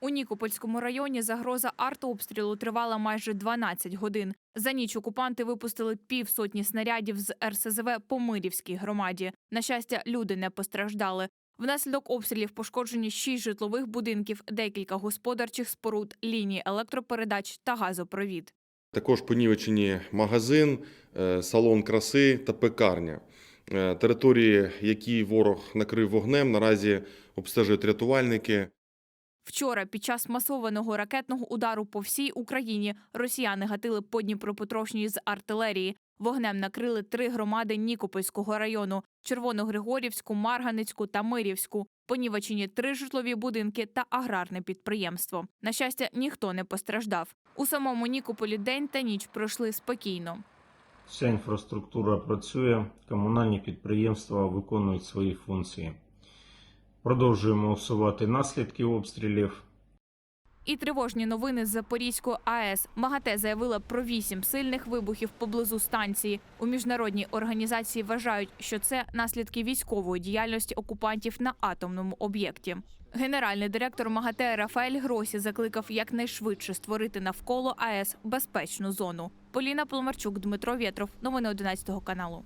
У Нікопольському районі загроза артобстрілу тривала майже 12 годин. За ніч окупанти випустили півсотні снарядів з РСЗВ по Мирівській громаді. На щастя, люди не постраждали. Внаслідок обстрілів пошкоджені шість житлових будинків, декілька господарчих споруд, лінії електропередач та газопровід. Також понівечені магазин, е, салон краси та пекарня. Е, Території, які ворог накрив вогнем, наразі обстежують рятувальники. Вчора під час масованого ракетного удару по всій Україні росіяни гатили по Дніпропетровщині з артилерії. Вогнем накрили три громади Нікопольського району: Червоногригорівську, Марганицьку та Мирівську. Понівечені три житлові будинки та аграрне підприємство. На щастя, ніхто не постраждав. У самому Нікополі день та ніч пройшли спокійно. Вся інфраструктура працює, комунальні підприємства виконують свої функції. Продовжуємо усувати наслідки обстрілів. І тривожні новини з Запорізької АЕС. МАГАТЕ заявила про вісім сильних вибухів поблизу станції. У міжнародній організації вважають, що це наслідки військової діяльності окупантів на атомному об'єкті. Генеральний директор МАГАТЕ Рафаель Гросі закликав якнайшвидше створити навколо АЕС безпечну зону. Поліна Поломарчук, Дмитро Вєтров. Новини 11 каналу.